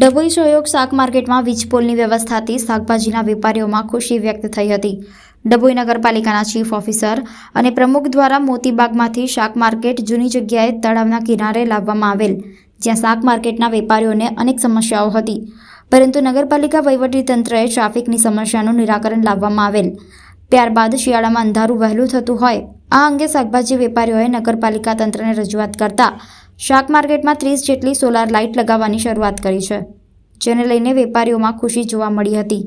ડભોઈ સહયોગ શાક માર્કેટમાં વીજપોલની વ્યવસ્થાથી શાકભાજીના વેપારીઓમાં ખુશી વ્યક્ત થઈ હતી. ડભોઈ નગરપાલિકાના ચીફ ઓફિસર અને પ્રમુખ દ્વારા મોતીબાગમાંથી શાક માર્કેટ જૂની જગ્યાએ તળાવના કિનારે લાવવામાં આવેલ, જ્યાં શાક માર્કેટના વેપારીઓને અનેક સમસ્યાઓ હતી. પરંતુ નગરપાલિકા વહીવટીતંત્રએ ટ્રાફિકની સમસ્યાનું નિરાકરણ લાવવામાં આવેલ. ત્યારબાદ શિયાળામાં અંધારું વહેલું થતું હોય, આ અંગે શાકભાજી વેપારીઓએ નગરપાલિકા તંત્રને રજૂઆત કરતા શાક માર્કેટમાં ત્રીસ જેટલી સોલાર લાઇટ લગાવવાની શરૂઆત કરી છે, જેને લઈને વેપારીઓમાં ખુશી જોવા મળી હતી.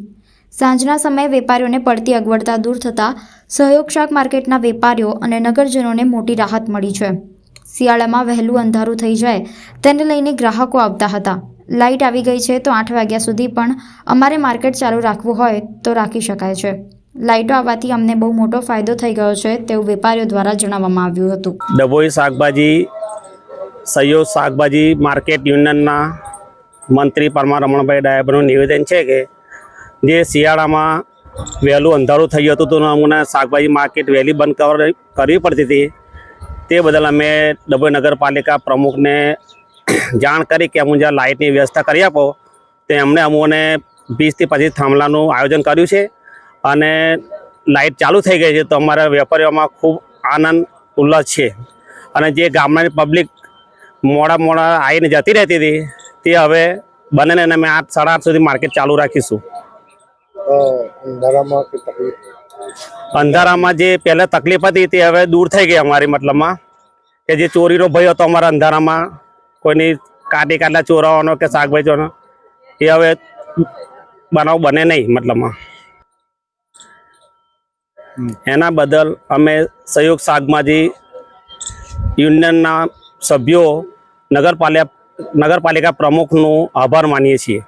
સાંજના સમયે વેપારીઓને પડતી અગવડતા દૂર થતાં સહયોગ શાક માર્કેટના વેપારીઓ અને નગરજનોને મોટી રાહત મળી છે. શિયાળામાં વહેલું અંધારું થઈ જાય તેને લઈને ગ્રાહકો આવતા હતા. લાઇટ આવી ગઈ છે તો આઠ વાગ્યા સુધી પણ અમારે માર્કેટ ચાલુ રાખવું હોય તો રાખી શકાય છે. લાઇટો આવવાથી અમને બહુ મોટો ફાયદો થઈ ગયો છે તેવું વેપારીઓ દ્વારા જણાવવામાં આવ્યું હતું. ડભોઈ શાકભાજી સહયોગ શાકભાજી માર્કેટ યુનિયનના મંત્રી પરમાર રમણભાઈ ડાયબરનું નિવેદન છે કે જે શિયાળામાં વહેલું અંધારું થઈ હતું તો અમને શાકભાજી માર્કેટ વહેલી બંધ કર- કરવી પડતી હતી. તે બદલ અમે ડભોઈ નગરપાલિકા પ્રમુખને જાણ કરી કે અમુક જ્યાં લાઇટની વ્યવસ્થા કરી આપો, તે એમણે અમુને વીસથી પચીસ થાંભલાનું આયોજન કર્યું છે અને લાઇટ ચાલુ થઈ ગઈ છે તો અમારા વેપારીઓમાં ખૂબ આનંદ, ઉલ્લાસ છે. અને જે ગામડાની પબ્લિક મોડા મોડા આવીને જતી રહેતી હતી. તે હવે બને ને અમે આઠ સાડા આઠ સુધી માર્કેટ ચાલુ રાખીશું. અંધારામાં જે પહેલાં તકલીફ હતી તે હવે દૂર થઈ ગઈ અમારી મતલબમાં. કે જે ચોરીનો ભય હતો અમારા અંધારામાં કોઈની કાટી કાટલા ચોરાવાનો કે શાકભાજીનો એ હવે બનાવ બને નહીં મતલબમાં. એના બદલ અમે સહયોગ શાકભાજી યુનિયનના સભ્યો નગરપાલિકા નગરપાલિકા પ્રમુખનું આભાર માનીએ છીએ.